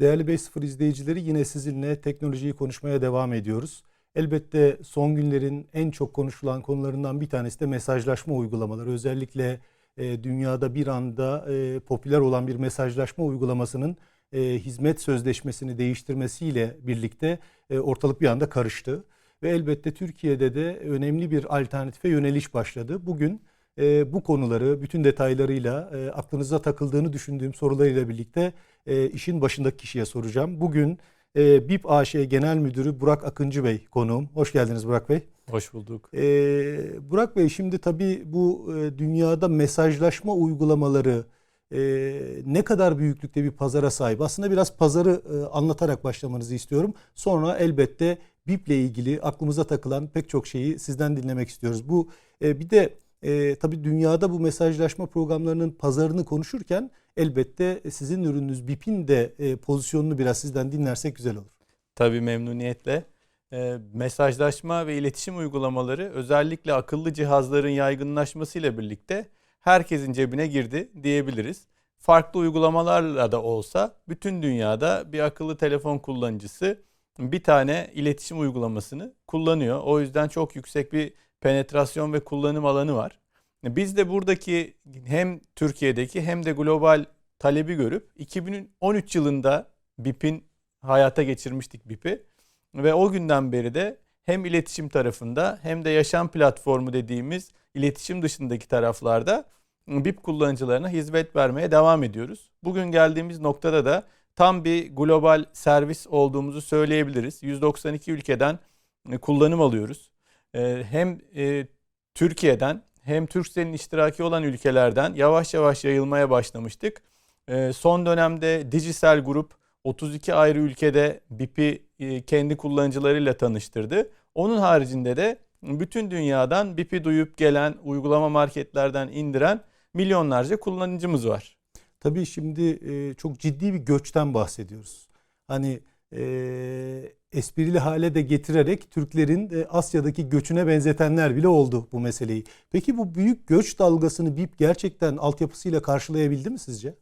Değerli 5.0 izleyicileri yine sizinle teknolojiyi konuşmaya devam ediyoruz. Elbette son günlerin en çok konuşulan konularından bir tanesi de mesajlaşma uygulamaları. Özellikle e, dünyada bir anda e, popüler olan bir mesajlaşma uygulamasının e, hizmet sözleşmesini değiştirmesiyle birlikte e, ortalık bir anda karıştı. Ve elbette Türkiye'de de önemli bir alternatife yöneliş başladı. Bugün e, bu konuları bütün detaylarıyla e, aklınıza takıldığını düşündüğüm sorularıyla birlikte e, işin başındaki kişiye soracağım. Bugün e, BIP AŞ Genel Müdürü Burak Akıncı Bey konuğum. Hoş geldiniz Burak Bey. Hoş bulduk. E, Burak Bey şimdi tabii bu e, dünyada mesajlaşma uygulamaları e, ne kadar büyüklükte bir pazara sahip? Aslında biraz pazarı e, anlatarak başlamanızı istiyorum. Sonra elbette BIP ile ilgili aklımıza takılan pek çok şeyi sizden dinlemek istiyoruz. Bu e, bir de e, tabii dünyada bu mesajlaşma programlarının pazarını konuşurken elbette sizin ürününüz BIP'in de e, pozisyonunu biraz sizden dinlersek güzel olur. Tabii memnuniyetle. E, mesajlaşma ve iletişim uygulamaları özellikle akıllı cihazların yaygınlaşmasıyla birlikte herkesin cebine girdi diyebiliriz. Farklı uygulamalarla da olsa bütün dünyada bir akıllı telefon kullanıcısı bir tane iletişim uygulamasını kullanıyor. O yüzden çok yüksek bir penetrasyon ve kullanım alanı var. Biz de buradaki hem Türkiye'deki hem de global talebi görüp 2013 yılında BIP'in hayata geçirmiştik BIP'i ve o günden beri de hem iletişim tarafında hem de yaşam platformu dediğimiz iletişim dışındaki taraflarda BIP kullanıcılarına hizmet vermeye devam ediyoruz. Bugün geldiğimiz noktada da tam bir global servis olduğumuzu söyleyebiliriz. 192 ülkeden kullanım alıyoruz. Ee, hem e, Türkiye'den hem Türkcell'in iştiraki olan ülkelerden yavaş yavaş yayılmaya başlamıştık. Ee, son dönemde Digicel Grup 32 ayrı ülkede BIP'i e, kendi kullanıcılarıyla tanıştırdı. Onun haricinde de bütün dünyadan BIP'i duyup gelen uygulama marketlerden indiren milyonlarca kullanıcımız var. Tabii şimdi e, çok ciddi bir göçten bahsediyoruz. Hani esprili hale de getirerek Türklerin e, Asya'daki göçüne benzetenler bile oldu bu meseleyi. Peki bu büyük göç dalgasını BIP gerçekten altyapısıyla karşılayabildi mi sizce?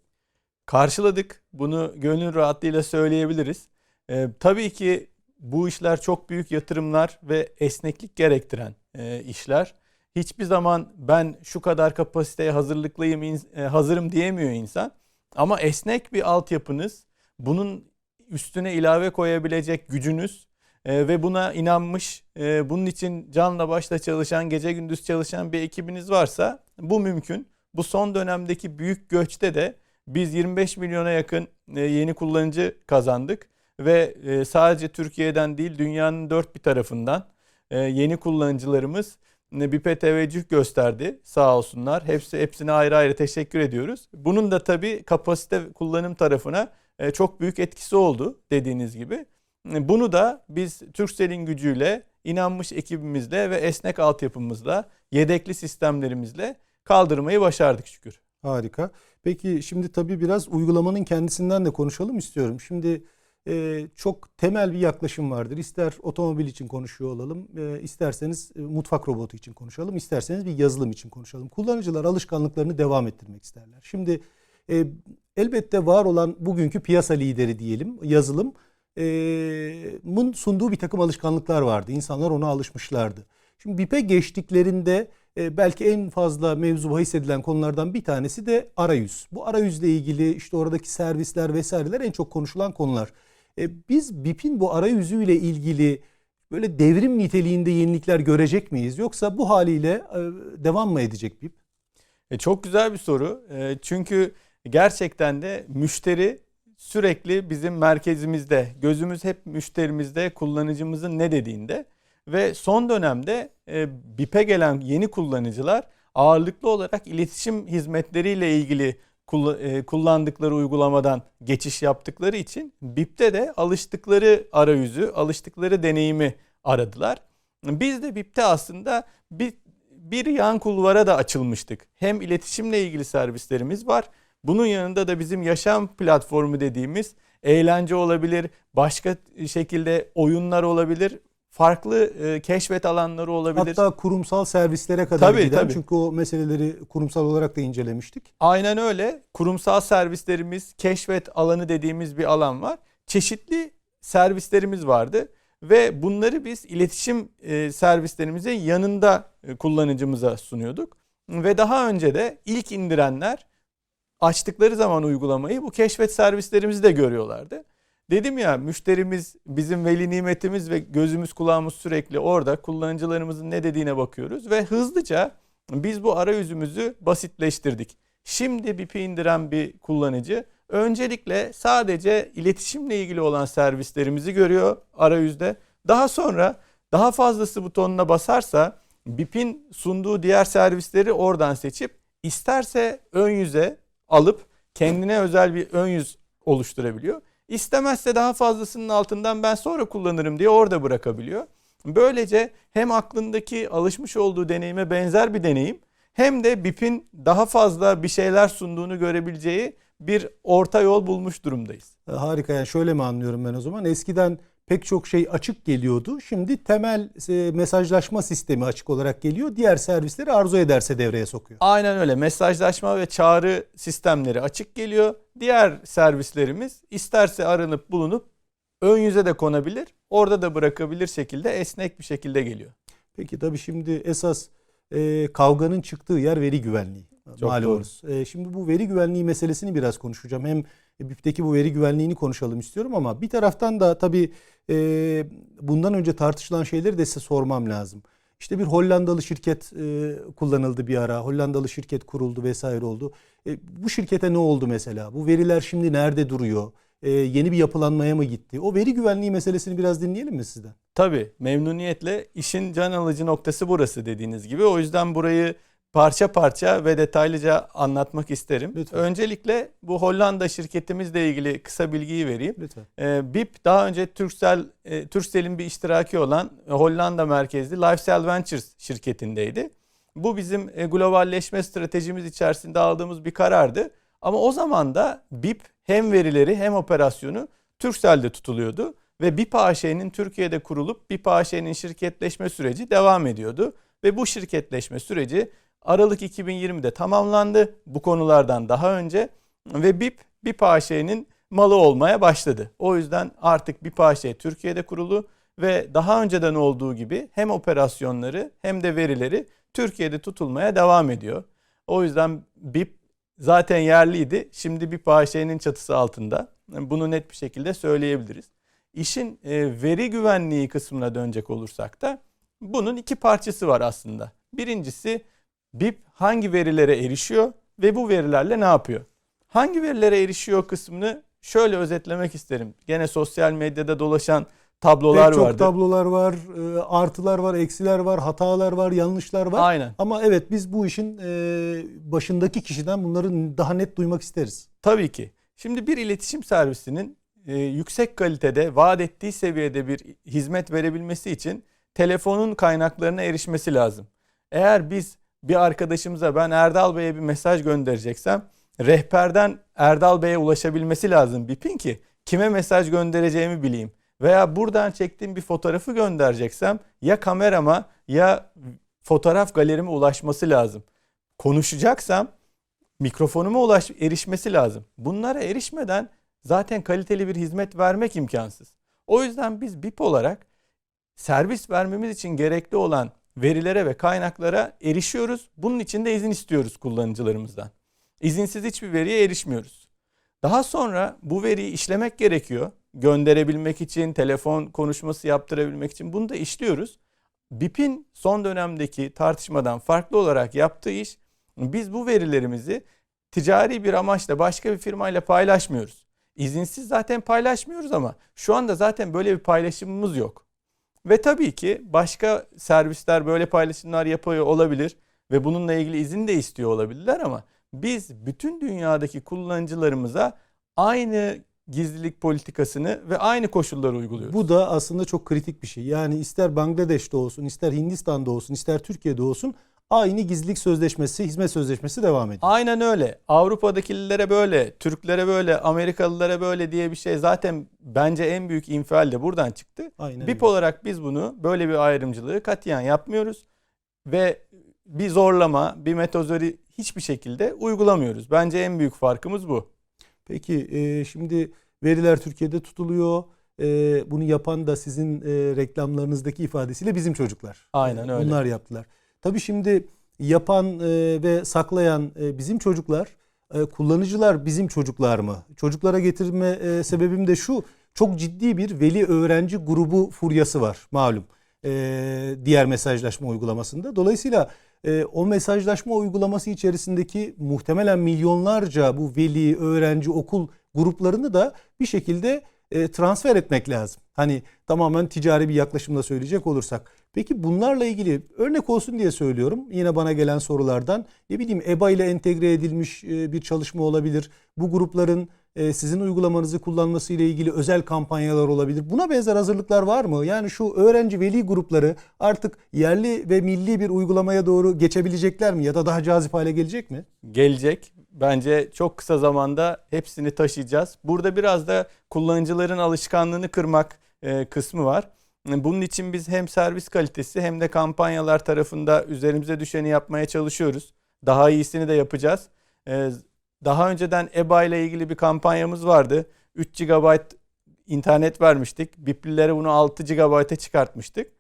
Karşıladık. Bunu gönül rahatlığıyla söyleyebiliriz. Ee, tabii ki bu işler çok büyük yatırımlar ve esneklik gerektiren e, işler. Hiçbir zaman ben şu kadar kapasiteye hazırlıklıyım, e, hazırım diyemiyor insan. Ama esnek bir altyapınız, bunun üstüne ilave koyabilecek gücünüz e, ve buna inanmış, e, bunun için canla başla çalışan, gece gündüz çalışan bir ekibiniz varsa bu mümkün. Bu son dönemdeki büyük göçte de biz 25 milyona yakın e, yeni kullanıcı kazandık ve e, sadece Türkiye'den değil dünyanın dört bir tarafından e, yeni kullanıcılarımız e, BİP'e teveccüh gösterdi sağ olsunlar. Hepsi hepsine ayrı ayrı teşekkür ediyoruz. Bunun da tabii kapasite kullanım tarafına çok büyük etkisi oldu dediğiniz gibi. E, bunu da biz Turkcell'in gücüyle, inanmış ekibimizle ve esnek altyapımızla, yedekli sistemlerimizle kaldırmayı başardık şükür. Harika. Peki şimdi tabii biraz uygulamanın kendisinden de konuşalım istiyorum. Şimdi e, çok temel bir yaklaşım vardır. İster otomobil için konuşuyor olalım, e, isterseniz e, mutfak robotu için konuşalım, isterseniz bir yazılım için konuşalım. Kullanıcılar alışkanlıklarını devam ettirmek isterler. Şimdi e, elbette var olan bugünkü piyasa lideri diyelim yazılım mun sunduğu bir takım alışkanlıklar vardı. İnsanlar ona alışmışlardı. Şimdi BİP'e geçtiklerinde e, belki en fazla mevzu bahis edilen konulardan bir tanesi de arayüz. Bu arayüzle ilgili işte oradaki servisler vesaireler en çok konuşulan konular. E, biz BİP'in bu arayüzüyle ilgili böyle devrim niteliğinde yenilikler görecek miyiz? Yoksa bu haliyle e, devam mı edecek BIP? E, çok güzel bir soru. E, çünkü gerçekten de müşteri sürekli bizim merkezimizde. Gözümüz hep müşterimizde, kullanıcımızın ne dediğinde. Ve son dönemde e, BİP'e gelen yeni kullanıcılar ağırlıklı olarak iletişim hizmetleriyle ilgili e, kullandıkları uygulamadan geçiş yaptıkları için BİP'te de alıştıkları arayüzü, alıştıkları deneyimi aradılar. Biz de BİP'te aslında bir, bir yan kulvara da açılmıştık. Hem iletişimle ilgili servislerimiz var. Bunun yanında da bizim yaşam platformu dediğimiz eğlence olabilir, başka şekilde oyunlar olabilir farklı e, keşfet alanları olabilir. Hatta kurumsal servislere kadar tabii, giden tabii. çünkü o meseleleri kurumsal olarak da incelemiştik. Aynen öyle. Kurumsal servislerimiz keşfet alanı dediğimiz bir alan var. çeşitli servislerimiz vardı ve bunları biz iletişim e, servislerimize yanında e, kullanıcımıza sunuyorduk. Ve daha önce de ilk indirenler açtıkları zaman uygulamayı bu keşfet servislerimizi de görüyorlardı. Dedim ya müşterimiz bizim veli nimetimiz ve gözümüz kulağımız sürekli orada kullanıcılarımızın ne dediğine bakıyoruz ve hızlıca biz bu arayüzümüzü basitleştirdik. Şimdi BIP'i indiren bir kullanıcı öncelikle sadece iletişimle ilgili olan servislerimizi görüyor arayüzde. Daha sonra daha fazlası butonuna basarsa BIP'in sunduğu diğer servisleri oradan seçip isterse ön yüze alıp kendine özel bir ön yüz oluşturabiliyor. İstemezse daha fazlasının altından ben sonra kullanırım diye orada bırakabiliyor. Böylece hem aklındaki alışmış olduğu deneyime benzer bir deneyim hem de BIP'in daha fazla bir şeyler sunduğunu görebileceği bir orta yol bulmuş durumdayız. Harika yani şöyle mi anlıyorum ben o zaman? Eskiden pek çok şey açık geliyordu. Şimdi temel e, mesajlaşma sistemi açık olarak geliyor. Diğer servisleri arzu ederse devreye sokuyor. Aynen öyle. Mesajlaşma ve çağrı sistemleri açık geliyor. Diğer servislerimiz isterse aranıp bulunup ön yüze de konabilir. Orada da bırakabilir şekilde esnek bir şekilde geliyor. Peki tabii şimdi esas e, kavganın çıktığı yer veri güvenliği. Çok Malumunuz. E, şimdi bu veri güvenliği meselesini biraz konuşacağım. Hem BİP'teki bu veri güvenliğini konuşalım istiyorum ama bir taraftan da tabii e, bundan önce tartışılan şeyleri de size sormam lazım. İşte bir Hollandalı şirket e, kullanıldı bir ara. Hollandalı şirket kuruldu vesaire oldu. E, bu şirkete ne oldu mesela? Bu veriler şimdi nerede duruyor? E, yeni bir yapılanmaya mı gitti? O veri güvenliği meselesini biraz dinleyelim mi sizden? Tabii memnuniyetle işin can alıcı noktası burası dediğiniz gibi. O yüzden burayı parça parça ve detaylıca anlatmak isterim. Lütfen. Öncelikle bu Hollanda şirketimizle ilgili kısa bilgiyi vereyim. Lütfen. Ee, BIP daha önce Turkcell, e, Turkcell'in bir iştiraki olan e, Hollanda merkezli Lifecell Ventures şirketindeydi. Bu bizim e, globalleşme stratejimiz içerisinde aldığımız bir karardı. Ama o zaman da BIP hem verileri hem operasyonu Turkcell'de tutuluyordu. Ve BIP AŞ'nin Türkiye'de kurulup BIP AŞ'nin şirketleşme süreci devam ediyordu. Ve bu şirketleşme süreci Aralık 2020'de tamamlandı bu konulardan daha önce ve BIP BIP AŞ'nin malı olmaya başladı. O yüzden artık BIP AŞ Türkiye'de kurulu ve daha önceden olduğu gibi hem operasyonları hem de verileri Türkiye'de tutulmaya devam ediyor. O yüzden BIP zaten yerliydi. Şimdi BIP AŞ'nin çatısı altında. Bunu net bir şekilde söyleyebiliriz. İşin e, veri güvenliği kısmına dönecek olursak da bunun iki parçası var aslında. Birincisi BIP hangi verilere erişiyor ve bu verilerle ne yapıyor? Hangi verilere erişiyor kısmını şöyle özetlemek isterim. Gene sosyal medyada dolaşan tablolar Pek çok vardı. tablolar var, e, artılar var, eksiler var, hatalar var, yanlışlar var. Aynen. Ama evet biz bu işin e, başındaki kişiden bunları daha net duymak isteriz. Tabii ki. Şimdi bir iletişim servisinin e, yüksek kalitede, vaat ettiği seviyede bir hizmet verebilmesi için telefonun kaynaklarına erişmesi lazım. Eğer biz bir arkadaşımıza ben Erdal Bey'e bir mesaj göndereceksem rehberden Erdal Bey'e ulaşabilmesi lazım BİP'in ki kime mesaj göndereceğimi bileyim. Veya buradan çektiğim bir fotoğrafı göndereceksem ya kamerama ya fotoğraf galerime ulaşması lazım. Konuşacaksam mikrofonuma ulaş erişmesi lazım. Bunlara erişmeden zaten kaliteli bir hizmet vermek imkansız. O yüzden biz BIP olarak servis vermemiz için gerekli olan verilere ve kaynaklara erişiyoruz. Bunun için de izin istiyoruz kullanıcılarımızdan. İzinsiz hiçbir veriye erişmiyoruz. Daha sonra bu veriyi işlemek gerekiyor. Gönderebilmek için, telefon konuşması yaptırabilmek için bunu da işliyoruz. BIP'in son dönemdeki tartışmadan farklı olarak yaptığı iş biz bu verilerimizi ticari bir amaçla başka bir firmayla paylaşmıyoruz. İzinsiz zaten paylaşmıyoruz ama şu anda zaten böyle bir paylaşımımız yok. Ve tabii ki başka servisler böyle paylaşımlar yapıyor olabilir ve bununla ilgili izin de istiyor olabilirler ama biz bütün dünyadaki kullanıcılarımıza aynı gizlilik politikasını ve aynı koşulları uyguluyoruz. Bu da aslında çok kritik bir şey. Yani ister Bangladeş'te olsun, ister Hindistan'da olsun, ister Türkiye'de olsun aynı gizlilik sözleşmesi, hizmet sözleşmesi devam ediyor. Aynen öyle. Avrupa'dakilere böyle, Türklere böyle, Amerikalılara böyle diye bir şey zaten bence en büyük infial de buradan çıktı. Aynen BIP öyle. olarak biz bunu böyle bir ayrımcılığı katiyen yapmıyoruz ve bir zorlama, bir metozori hiçbir şekilde uygulamıyoruz. Bence en büyük farkımız bu. Peki e, şimdi veriler Türkiye'de tutuluyor. E, bunu yapan da sizin e, reklamlarınızdaki ifadesiyle bizim çocuklar. Aynen E, öyle. Bunlar yaptılar. Tabii şimdi yapan e, ve saklayan e, bizim çocuklar, e, kullanıcılar bizim çocuklar mı? Çocuklara getirme sebebim de şu. Çok ciddi bir veli öğrenci grubu furyası var malum. Diğer mesajlaşma uygulamasında. Dolayısıyla o mesajlaşma uygulaması içerisindeki muhtemelen milyonlarca bu veli, öğrenci, okul gruplarını da bir şekilde transfer etmek lazım. Hani tamamen ticari bir yaklaşımla söyleyecek olursak. Peki bunlarla ilgili örnek olsun diye söylüyorum. Yine bana gelen sorulardan ne bileyim EBA ile entegre edilmiş e, bir çalışma olabilir. Bu grupların e, sizin uygulamanızı kullanması ile ilgili özel kampanyalar olabilir. Buna benzer hazırlıklar var mı? Yani şu öğrenci veli grupları artık yerli ve milli bir uygulamaya doğru geçebilecekler mi ya da daha cazip hale gelecek mi? gelecek. Bence çok kısa zamanda hepsini taşıyacağız. Burada biraz da kullanıcıların alışkanlığını kırmak e, kısmı var. Bunun için biz hem servis kalitesi hem de kampanyalar tarafında üzerimize düşeni yapmaya çalışıyoruz. Daha iyisini de yapacağız. E, daha önceden EBA ile ilgili bir kampanyamız vardı. 3 GB internet vermiştik. Biplilere bunu 6 GB'a çıkartmıştık.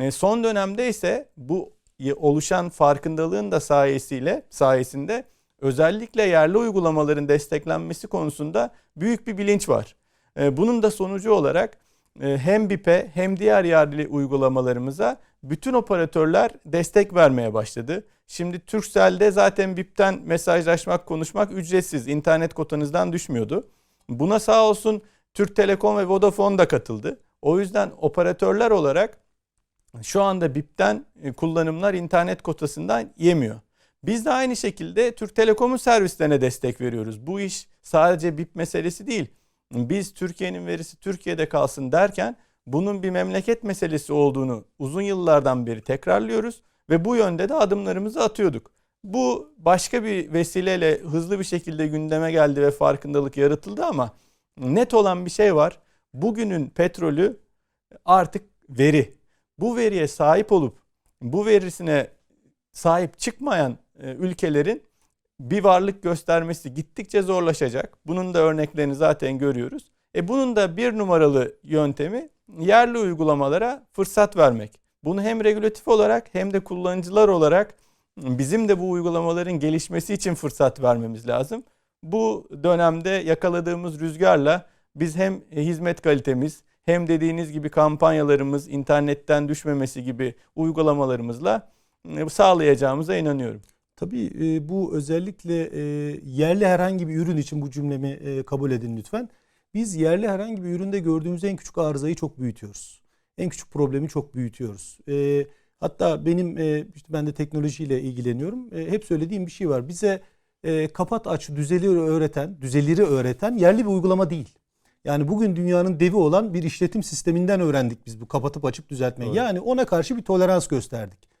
E, son dönemde ise bu oluşan farkındalığın da sayesiyle sayesinde özellikle yerli uygulamaların desteklenmesi konusunda büyük bir bilinç var. Ee, Bunun da sonucu olarak hem BİP'e hem diğer yerli uygulamalarımıza bütün operatörler destek vermeye başladı. Şimdi Turkcell'de zaten BİP'ten mesajlaşmak, konuşmak ücretsiz. İnternet kotanızdan düşmüyordu. Buna sağ olsun Türk Telekom ve Vodafone da katıldı. O yüzden operatörler olarak şu anda BİP'ten e, kullanımlar internet kotasından yemiyor. Biz de aynı şekilde Türk Telekom'un servislerine destek veriyoruz. Bu iş sadece BIP meselesi değil. Biz Türkiye'nin verisi Türkiye'de kalsın derken bunun bir memleket meselesi olduğunu uzun yıllardan beri tekrarlıyoruz ve bu yönde de adımlarımızı atıyorduk. Bu başka bir vesileyle hızlı bir şekilde gündeme geldi ve farkındalık yaratıldı ama net olan bir şey var. Bugünün petrolü artık veri. Bu veriye sahip olup bu verisine sahip çıkmayan e, ülkelerin bir varlık göstermesi gittikçe zorlaşacak. Bunun da örneklerini zaten görüyoruz. E bunun da bir numaralı yöntemi yerli uygulamalara fırsat vermek. Bunu hem regülatif olarak hem de kullanıcılar olarak bizim de bu uygulamaların gelişmesi için fırsat vermemiz lazım. Bu dönemde yakaladığımız rüzgarla biz hem hizmet kalitemiz hem dediğiniz gibi kampanyalarımız internetten düşmemesi gibi uygulamalarımızla e, sağlayacağımıza inanıyorum. Tabii e, bu özellikle e, yerli herhangi bir ürün için bu cümlemi e, kabul edin lütfen. Biz yerli herhangi bir üründe gördüğümüz en küçük arızayı çok büyütüyoruz. En küçük problemi çok büyütüyoruz. E, hatta benim e, işte ben de teknolojiyle ilgileniyorum. E, hep söylediğim bir şey var. Bize e, kapat aç düzeli öğreten, düzeleri öğreten yerli bir uygulama değil. Yani bugün dünyanın devi olan bir işletim sisteminden öğrendik biz bu kapatıp açıp düzeltmeyi. Doğru. Yani ona karşı bir tolerans gösterdik.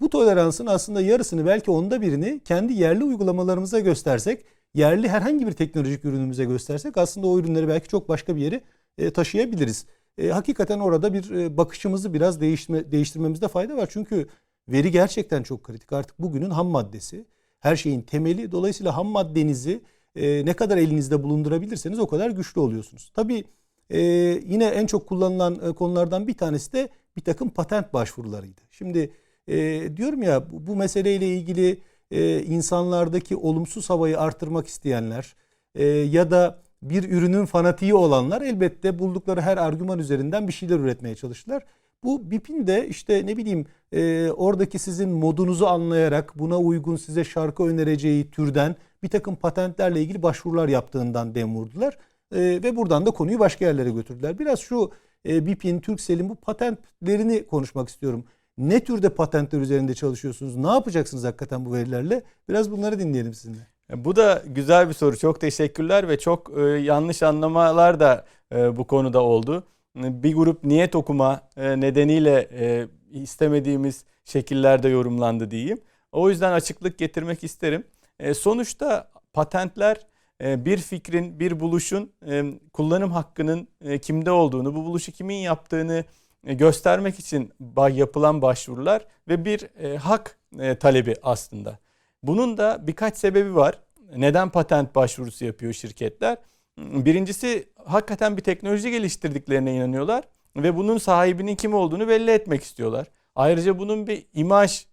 Bu toleransın aslında yarısını belki onda birini kendi yerli uygulamalarımıza göstersek, yerli herhangi bir teknolojik ürünümüze göstersek aslında o ürünleri belki çok başka bir yere e, taşıyabiliriz. E, hakikaten orada bir e, bakışımızı biraz değiştirme, değiştirmemizde fayda var. Çünkü veri gerçekten çok kritik. Artık bugünün ham maddesi, her şeyin temeli. Dolayısıyla ham maddenizi e, ne kadar elinizde bulundurabilirseniz o kadar güçlü oluyorsunuz. Tabii e, yine en çok kullanılan e, konulardan bir tanesi de bir takım patent başvurularıydı. Şimdi e, diyorum ya bu, meseleyle ilgili e, insanlardaki olumsuz havayı artırmak isteyenler e, ya da bir ürünün fanatiği olanlar elbette buldukları her argüman üzerinden bir şeyler üretmeye çalıştılar. Bu BIP'in de işte ne bileyim e, oradaki sizin modunuzu anlayarak buna uygun size şarkı önereceği türden bir takım patentlerle ilgili başvurular yaptığından dem vurdular. E, ve buradan da konuyu başka yerlere götürdüler. Biraz şu e, BIP'in, Turkcell'in bu patentlerini konuşmak istiyorum. Ne türde patentler üzerinde çalışıyorsunuz? Ne yapacaksınız hakikaten bu verilerle? Biraz bunları dinleyelim sizinle. E, Bu da güzel bir soru. Çok teşekkürler ve çok e, yanlış anlamalar da e, bu konuda oldu. E, Bir grup niyet okuma e, nedeniyle e, istemediğimiz şekillerde yorumlandı diyeyim. O yüzden açıklık getirmek isterim. E, sonuçta patentler e, bir fikrin, bir buluşun kullanım hakkının kimde olduğunu, bu buluşu kimin yaptığını göstermek için yapılan başvurular ve bir e, hak e, talebi aslında. Bunun da birkaç sebebi var. Neden patent başvurusu yapıyor şirketler? Birincisi hakikaten bir teknoloji geliştirdiklerine inanıyorlar ve bunun sahibinin kim olduğunu belli etmek istiyorlar. Ayrıca bunun bir imaj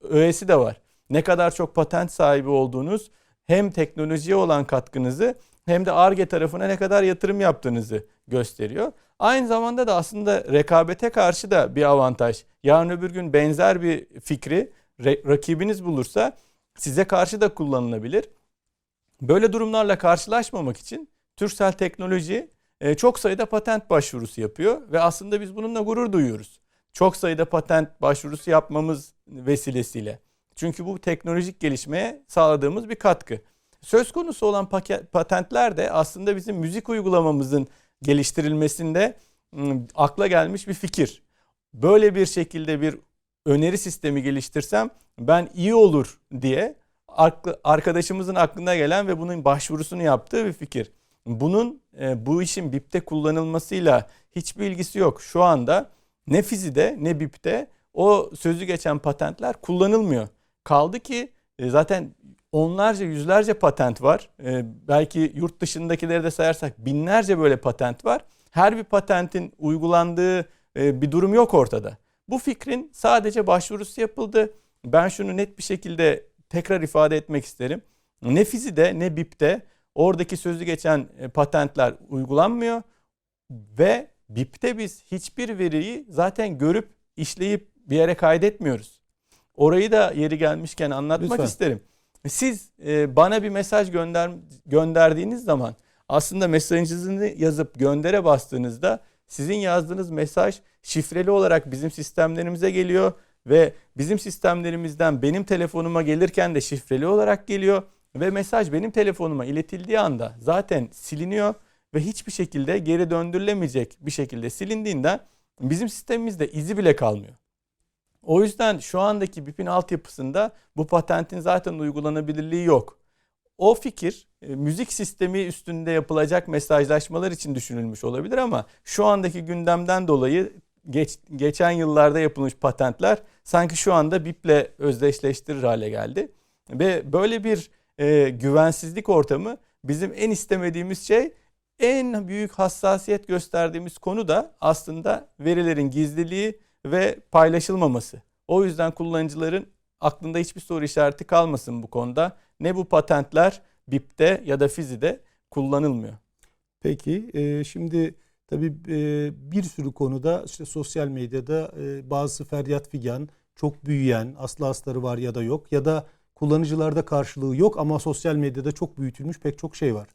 öğesi de var. Ne kadar çok patent sahibi olduğunuz hem teknolojiye olan katkınızı hem de ARGE tarafına ne kadar yatırım yaptığınızı gösteriyor. Aynı zamanda da aslında rekabete karşı da bir avantaj. Yarın öbür gün benzer bir fikri rakibiniz bulursa size karşı da kullanılabilir. Böyle durumlarla karşılaşmamak için Türksel Teknoloji e, çok sayıda patent başvurusu yapıyor ve aslında biz bununla gurur duyuyoruz. Çok sayıda patent başvurusu yapmamız vesilesiyle. Çünkü bu teknolojik gelişmeye sağladığımız bir katkı. Söz konusu olan patentler de aslında bizim müzik uygulamamızın geliştirilmesinde akla gelmiş bir fikir. Böyle bir şekilde bir öneri sistemi geliştirsem ben iyi olur diye arkadaşımızın aklına gelen ve bunun başvurusunu yaptığı bir fikir. Bunun e, bu işin BIP'te kullanılmasıyla hiçbir ilgisi yok. Şu anda ne Fizi'de ne BIP'te o sözü geçen patentler kullanılmıyor. Kaldı ki e, zaten onlarca yüzlerce patent var. E, belki yurt dışındakileri de sayarsak binlerce böyle patent var. Her bir patentin uygulandığı e, bir durum yok ortada. Bu fikrin sadece başvurusu yapıldı. Ben şunu net bir şekilde tekrar ifade etmek isterim. Ne Fizi'de ne BIP'te oradaki sözü geçen e, patentler uygulanmıyor ve BIP'te biz hiçbir veriyi zaten görüp işleyip bir yere kaydetmiyoruz. Orayı da yeri gelmişken anlatmak Lütfen. isterim. Siz e, bana bir mesaj gönder gönderdiğiniz zaman aslında mesajınızı yazıp göndere bastığınızda sizin yazdığınız mesaj şifreli olarak bizim sistemlerimize geliyor ve bizim sistemlerimizden benim telefonuma gelirken de şifreli olarak geliyor ve mesaj benim telefonuma iletildiği anda zaten siliniyor ve hiçbir şekilde geri döndürülemeyecek bir şekilde silindiğinden bizim sistemimizde izi bile kalmıyor. O yüzden şu andaki BIP'in altyapısında bu patentin zaten uygulanabilirliği yok. O fikir e, müzik sistemi üstünde yapılacak mesajlaşmalar için düşünülmüş olabilir ama şu andaki gündemden dolayı geç, geçen yıllarda yapılmış patentler sanki şu anda BIP'le özdeşleştirir hale geldi. Ve böyle bir e, güvensizlik ortamı bizim en istemediğimiz şey en büyük hassasiyet gösterdiğimiz konu da aslında verilerin gizliliği ve paylaşılmaması. O yüzden kullanıcıların aklında hiçbir soru işareti kalmasın bu konuda. Ne bu patentler BIP'te ya da Fizi'de kullanılmıyor. Peki e, şimdi tabii e, bir sürü konuda işte sosyal medyada e, bazı feryat figan çok büyüyen aslı astarı var ya da yok ya da kullanıcılarda karşılığı yok ama sosyal medyada çok büyütülmüş pek çok şey var.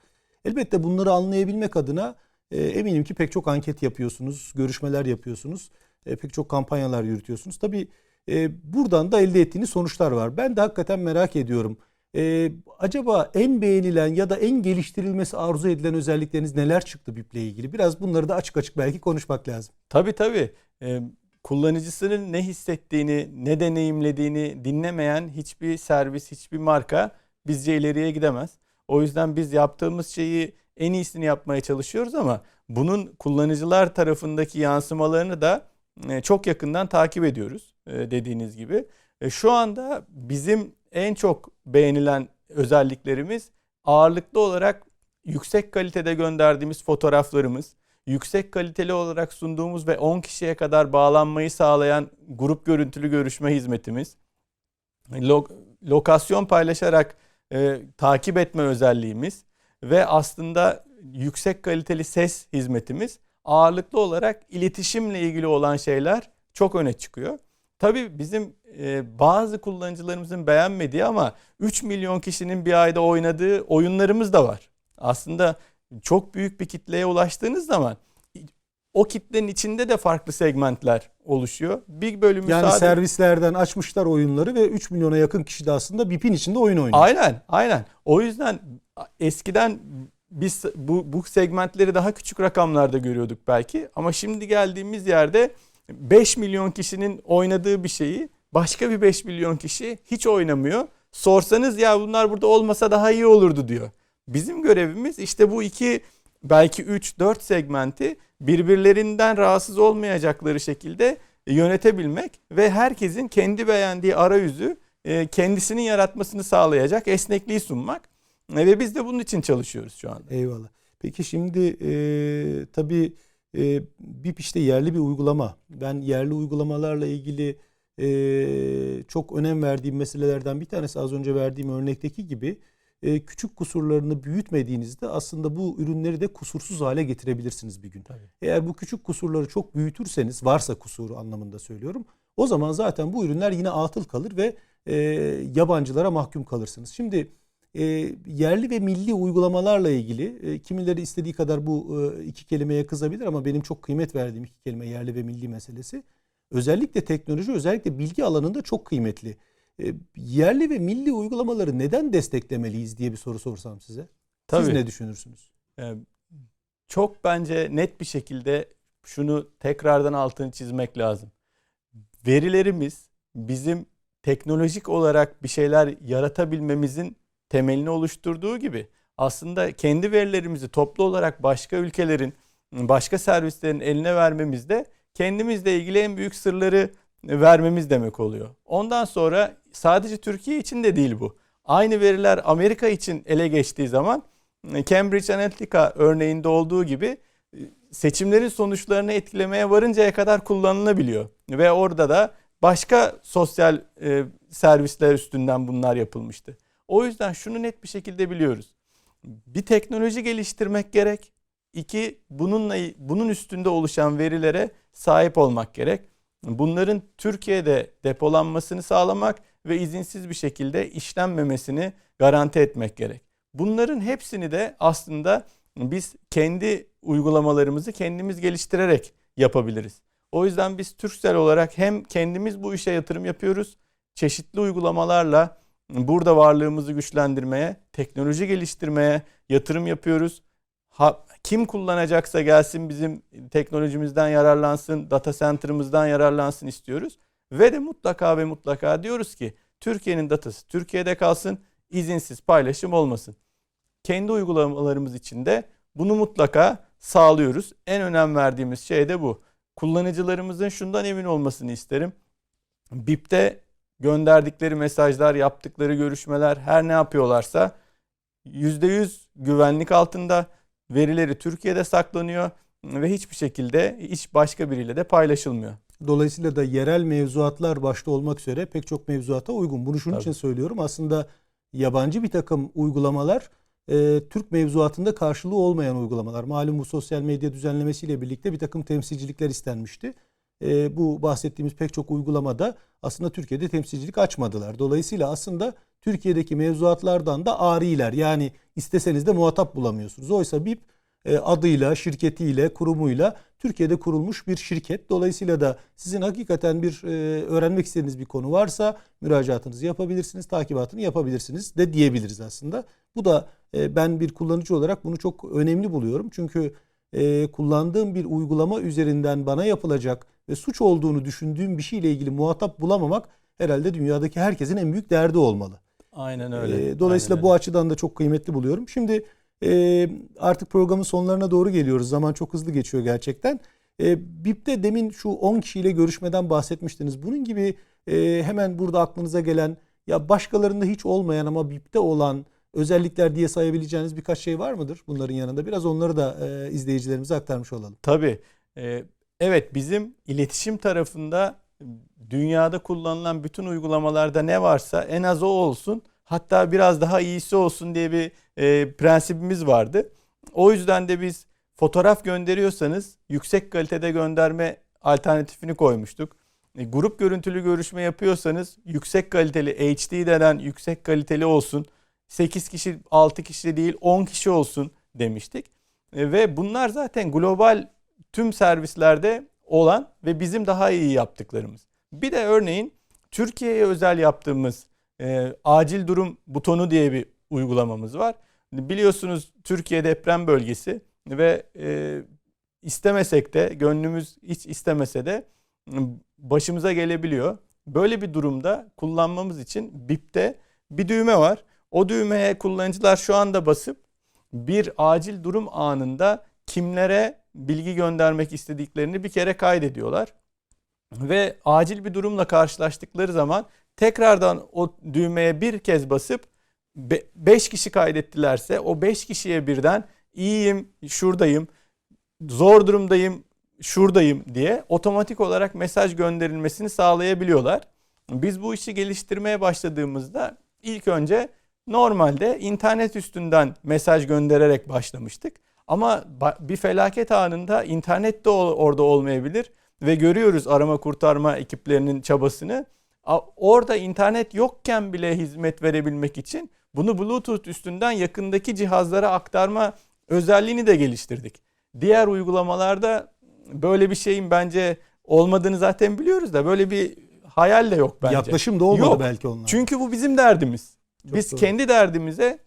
Elbette bunları anlayabilmek adına e, eminim ki pek çok anket yapıyorsunuz, görüşmeler yapıyorsunuz, e, pek çok kampanyalar yürütüyorsunuz. Tabii e, buradan da elde ettiğiniz sonuçlar var. Ben de hakikaten merak ediyorum. E, acaba en beğenilen ya da en geliştirilmesi arzu edilen özellikleriniz neler çıktı BIP ile ilgili? Biraz bunları da açık açık belki konuşmak lazım. Tabii tabii. Ee, kullanıcısının ne hissettiğini, ne deneyimlediğini dinlemeyen hiçbir servis, hiçbir marka bizce ileriye gidemez. O yüzden biz yaptığımız şeyi en iyisini yapmaya çalışıyoruz ama bunun kullanıcılar tarafındaki yansımalarını da e, çok yakından takip ediyoruz e, dediğiniz gibi. E, Şu anda bizim en çok beğenilen özelliklerimiz ağırlıklı olarak yüksek kalitede gönderdiğimiz fotoğraflarımız, yüksek kaliteli olarak sunduğumuz ve 10 kişiye kadar bağlanmayı sağlayan grup görüntülü görüşme hizmetimiz, lo- lokasyon paylaşarak e, takip etme özelliğimiz ve aslında yüksek kaliteli ses hizmetimiz ağırlıklı olarak iletişimle ilgili olan şeyler çok öne çıkıyor. Tabii bizim e, bazı kullanıcılarımızın beğenmediği ama 3 milyon kişinin bir ayda oynadığı oyunlarımız da var. Aslında çok büyük bir kitleye ulaştığınız zaman o kitlenin içinde de farklı segmentler oluşuyor. Bir bölümü Yani sadece... servislerden açmışlar oyunları ve 3 milyona yakın kişi de aslında BIP'in içinde oyun oynuyor. Aynen, aynen. O yüzden eskiden biz bu, bu segmentleri daha küçük rakamlarda görüyorduk belki. Ama şimdi geldiğimiz yerde 5 milyon kişinin oynadığı bir şeyi başka bir 5 milyon kişi hiç oynamıyor. Sorsanız ya bunlar burada olmasa daha iyi olurdu diyor. Bizim görevimiz işte bu iki belki 3-4 segmenti birbirlerinden rahatsız olmayacakları şekilde yönetebilmek ve herkesin kendi beğendiği arayüzü e, kendisinin yaratmasını sağlayacak esnekliği sunmak. E, Ve biz de bunun için çalışıyoruz şu anda. Eyvallah. Peki şimdi e, tabii e, BIP işte yerli bir uygulama. Ben yerli uygulamalarla ilgili e, çok önem verdiğim meselelerden bir tanesi az önce verdiğim örnekteki gibi e, küçük kusurlarını büyütmediğinizde aslında bu ürünleri de kusursuz hale getirebilirsiniz bir gün. Tabii. Eğer bu küçük kusurları çok büyütürseniz varsa kusuru anlamında söylüyorum. O zaman zaten bu ürünler yine atıl kalır ve e, yabancılara mahkum kalırsınız. Şimdi e, yerli ve milli uygulamalarla ilgili e, kimileri istediği kadar bu e, iki kelimeye kızabilir ama benim çok kıymet verdiğim iki kelime yerli ve milli meselesi. Özellikle teknoloji, özellikle bilgi alanında çok kıymetli. E, yerli ve milli uygulamaları neden desteklemeliyiz diye bir soru sorsam size. Siz Tabii. ne düşünürsünüz? Ee, çok bence net bir şekilde şunu tekrardan altını çizmek lazım. Verilerimiz bizim teknolojik olarak bir şeyler yaratabilmemizin temelini oluşturduğu gibi aslında kendi verilerimizi toplu olarak başka ülkelerin, başka servislerin eline vermemiz de kendimizle ilgili en büyük sırları vermemiz demek oluyor. Ondan sonra sadece Türkiye için de değil bu. Aynı veriler Amerika için ele geçtiği zaman Cambridge Analytica örneğinde olduğu gibi seçimlerin sonuçlarını etkilemeye varıncaya kadar kullanılabiliyor. Ve orada da başka sosyal e, servisler üstünden bunlar yapılmıştı. O yüzden şunu net bir şekilde biliyoruz. Bir teknoloji geliştirmek gerek. İki, bununla bunun üstünde oluşan verilere sahip olmak gerek. Bunların Türkiye'de depolanmasını sağlamak ve izinsiz bir şekilde işlenmemesini garanti etmek gerek. Bunların hepsini de aslında biz kendi uygulamalarımızı kendimiz geliştirerek yapabiliriz. O yüzden biz Türksel olarak hem kendimiz bu işe yatırım yapıyoruz, çeşitli uygulamalarla burada varlığımızı güçlendirmeye, teknoloji geliştirmeye yatırım yapıyoruz. Ha, kim kullanacaksa gelsin bizim teknolojimizden yararlansın, data center'ımızdan yararlansın istiyoruz. Ve de mutlaka ve mutlaka diyoruz ki Türkiye'nin datası Türkiye'de kalsın, izinsiz paylaşım olmasın. Kendi uygulamalarımız için de bunu mutlaka sağlıyoruz. En önem verdiğimiz şey de bu. Kullanıcılarımızın şundan emin olmasını isterim. BIP'te gönderdikleri mesajlar, yaptıkları görüşmeler her ne yapıyorlarsa %100 güvenlik altında verileri Türkiye'de saklanıyor ve hiçbir şekilde hiç başka biriyle de paylaşılmıyor. Dolayısıyla da yerel mevzuatlar başta olmak üzere pek çok mevzuata uygun. Bunu şunun Tabii. için söylüyorum. Aslında yabancı bir takım uygulamalar e, Türk mevzuatında karşılığı olmayan uygulamalar. Malum bu sosyal medya düzenlemesiyle birlikte bir takım temsilcilikler istenmişti. E, bu bahsettiğimiz pek çok uygulamada aslında Türkiye'de temsilcilik açmadılar. Dolayısıyla aslında Türkiye'deki mevzuatlardan da ariler. Yani isteseniz de muhatap bulamıyorsunuz. Oysa BIP e, adıyla, şirketiyle, kurumuyla Türkiye'de kurulmuş bir şirket. Dolayısıyla da sizin hakikaten bir e, öğrenmek istediğiniz bir konu varsa müracaatınızı yapabilirsiniz, takibatını yapabilirsiniz de diyebiliriz aslında. Bu da e, ben bir kullanıcı olarak bunu çok önemli buluyorum. Çünkü e, kullandığım bir uygulama üzerinden bana yapılacak ve suç olduğunu düşündüğüm bir şeyle ilgili muhatap bulamamak herhalde dünyadaki herkesin en büyük derdi olmalı. Aynen öyle. Ee, dolayısıyla Aynen bu öyle. açıdan da çok kıymetli buluyorum. Şimdi e, artık programın sonlarına doğru geliyoruz. Zaman çok hızlı geçiyor gerçekten. E, BİP'te demin şu 10 kişiyle görüşmeden bahsetmiştiniz. Bunun gibi e, hemen burada aklınıza gelen ya başkalarında hiç olmayan ama BİP'te olan özellikler diye sayabileceğiniz birkaç şey var mıdır bunların yanında? Biraz onları da e, izleyicilerimize aktarmış olalım. Tabii. Ee, evet bizim iletişim tarafında dünyada kullanılan bütün uygulamalarda ne varsa en az o olsun. Hatta biraz daha iyisi olsun diye bir e, prensibimiz vardı. O yüzden de biz fotoğraf gönderiyorsanız yüksek kalitede gönderme alternatifini koymuştuk. E, grup görüntülü görüşme yapıyorsanız yüksek kaliteli HD denen yüksek kaliteli olsun. 8 kişi 6 kişi değil 10 kişi olsun demiştik. E, ve bunlar zaten global tüm servislerde olan ve bizim daha iyi yaptıklarımız. Bir de örneğin Türkiye'ye özel yaptığımız e, acil durum butonu diye bir uygulamamız var. Biliyorsunuz Türkiye deprem bölgesi ve e, istemesek de gönlümüz hiç istemese de başımıza gelebiliyor. Böyle bir durumda kullanmamız için BIP'te bir düğme var. O düğmeye kullanıcılar şu anda basıp bir acil durum anında kimlere bilgi göndermek istediklerini bir kere kaydediyorlar. Ve acil bir durumla karşılaştıkları zaman tekrardan o düğmeye bir kez basıp 5 kişi kaydettilerse o 5 kişiye birden iyiyim, şuradayım, zor durumdayım, şuradayım diye otomatik olarak mesaj gönderilmesini sağlayabiliyorlar. Biz bu işi geliştirmeye başladığımızda ilk önce normalde internet üstünden mesaj göndererek başlamıştık. Ama bir felaket anında internet de orada olmayabilir ve görüyoruz arama kurtarma ekiplerinin çabasını. Orada internet yokken bile hizmet verebilmek için bunu Bluetooth üstünden yakındaki cihazlara aktarma özelliğini de geliştirdik. Diğer uygulamalarda böyle bir şeyin bence olmadığını zaten biliyoruz da böyle bir hayal de yok bence. Yaklaşım da olmadı Yok. belki onlar. Çünkü bu bizim derdimiz. Çok Biz doğru. kendi derdimize,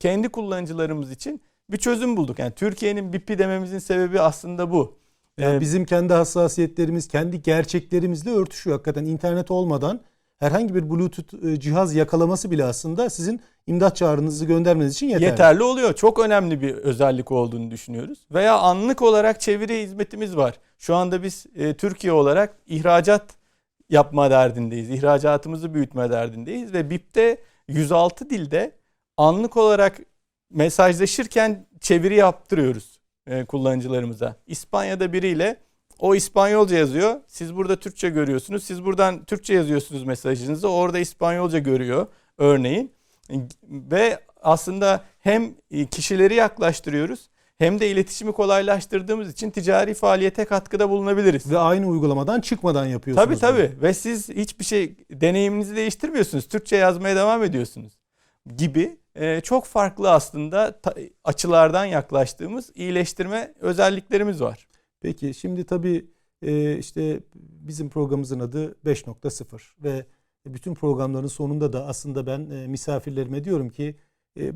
kendi kullanıcılarımız için bir çözüm bulduk. Yani Türkiye'nin BIP'i dememizin sebebi aslında bu. Yani Ee, bizim kendi hassasiyetlerimiz, kendi gerçeklerimizle örtüşüyor. Hakikaten internet olmadan herhangi bir Bluetooth e, cihaz yakalaması bile aslında sizin imdat çağrınızı göndermeniz için yeterli. yeterli oluyor. Çok önemli bir özellik olduğunu düşünüyoruz. Veya anlık olarak çeviri hizmetimiz var. Şu anda biz e, Türkiye olarak ihracat yapma derdindeyiz. İhracatımızı büyütme derdindeyiz ve BIP'te 106 dilde anlık olarak mesajlaşırken çeviri yaptırıyoruz e, kullanıcılarımıza. İspanya'da biriyle o İspanyolca yazıyor. Siz burada Türkçe görüyorsunuz. Siz buradan Türkçe yazıyorsunuz mesajınızı. Orada İspanyolca görüyor örneğin. Ve aslında hem kişileri yaklaştırıyoruz hem de iletişimi kolaylaştırdığımız için ticari faaliyete katkıda bulunabiliriz. Ve aynı uygulamadan çıkmadan yapıyorsunuz. Tabii tabii ve siz hiçbir şey deneyiminizi değiştirmiyorsunuz. Türkçe yazmaya devam ediyorsunuz gibi e, çok farklı aslında ta- açılardan yaklaştığımız iyileştirme özelliklerimiz var. Peki şimdi tabii e, işte bizim programımızın adı 5.0 ve bütün programların sonunda da aslında ben e, misafirlerime diyorum ki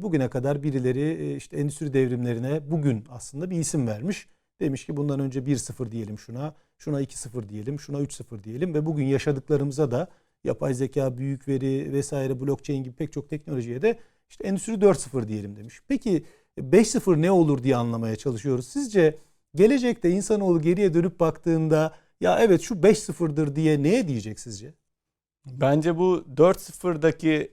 bugüne kadar birileri e, işte endüstri devrimlerine bugün aslında bir isim vermiş. Demiş ki bundan önce 1.0 diyelim şuna, şuna 2.0 diyelim, şuna 3.0 diyelim ve bugün yaşadıklarımıza da yapay zeka, büyük veri vesaire blockchain gibi pek çok teknolojiye de işte endüstri 4.0 diyelim demiş. Peki 5.0 ne olur diye anlamaya çalışıyoruz. Sizce gelecekte insanoğlu geriye dönüp baktığında ya evet şu 5.0'dır diye neye diyecek sizce? Bence bu 4.0'daki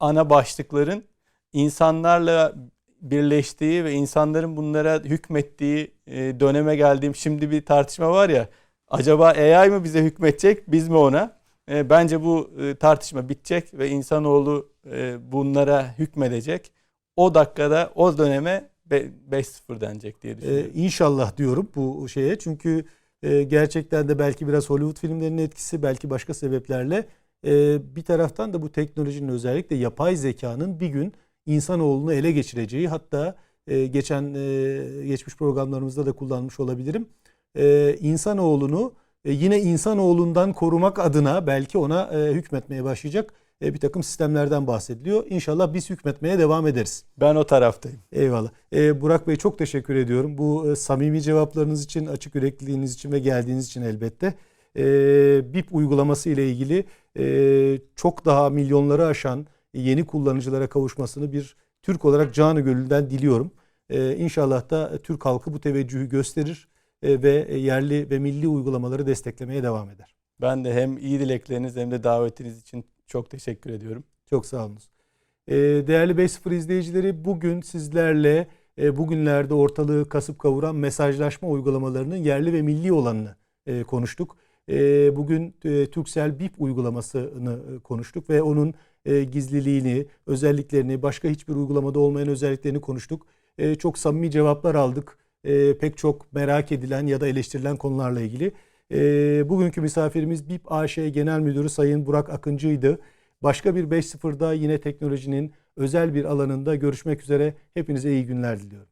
ana başlıkların insanlarla birleştiği ve insanların bunlara hükmettiği e, döneme geldiğim şimdi bir tartışma var ya acaba AI mı bize hükredecek biz mi ona? E, Bence bu e, tartışma bitecek ve insanoğlu bunlara hükmedecek. O dakikada o döneme be- 5.0 denecek diye Ee, düşünüyorum. inşallah diyorum bu şeye çünkü e, gerçekten de belki biraz Hollywood filmlerinin etkisi belki başka sebeplerle e, bir taraftan da bu teknolojinin özellikle yapay zekanın bir gün insanoğlunu ele geçireceği hatta e, geçen e, geçmiş programlarımızda da kullanmış olabilirim. E, insanoğlunu e, yine insanoğlundan korumak adına belki ona e, hükmetmeye başlayacak e, bir takım sistemlerden bahsediliyor. İnşallah biz hükmetmeye devam ederiz. Ben o taraftayım. Eyvallah. Ee, Burak Bey çok teşekkür ediyorum. Bu e, samimi cevaplarınız için, açık yürekliliğiniz için ve geldiğiniz için elbette. Ee, BIP uygulaması ile ilgili e, çok daha milyonları aşan yeni kullanıcılara kavuşmasını bir Türk olarak canı gönülden diliyorum. Ee, inşallah da Türk halkı bu teveccühü gösterir e, ve yerli ve milli uygulamaları desteklemeye devam eder. Ben de hem iyi dilekleriniz hem de davetiniz için çok teşekkür ediyorum. Çok sağ olunuz. Ee, Değerli 5.0 izleyicileri bugün sizlerle e, bugünlerde ortalığı kasıp kavuran mesajlaşma uygulamalarının yerli ve milli olanını e, konuştuk. E, Bugün e, Turkcell BIP uygulamasını e, konuştuk ve onun e, gizliliğini, özelliklerini, başka hiçbir uygulamada olmayan özelliklerini konuştuk. E, Çok samimi cevaplar aldık. E, Pek çok merak edilen ya da eleştirilen konularla ilgili. E, Bugünkü misafirimiz BIP AŞ Genel Müdürü Sayın Burak Akıncı'ydı. Başka bir 5.0'da yine teknolojinin özel bir alanında görüşmek üzere. Hepinize iyi günler diliyorum.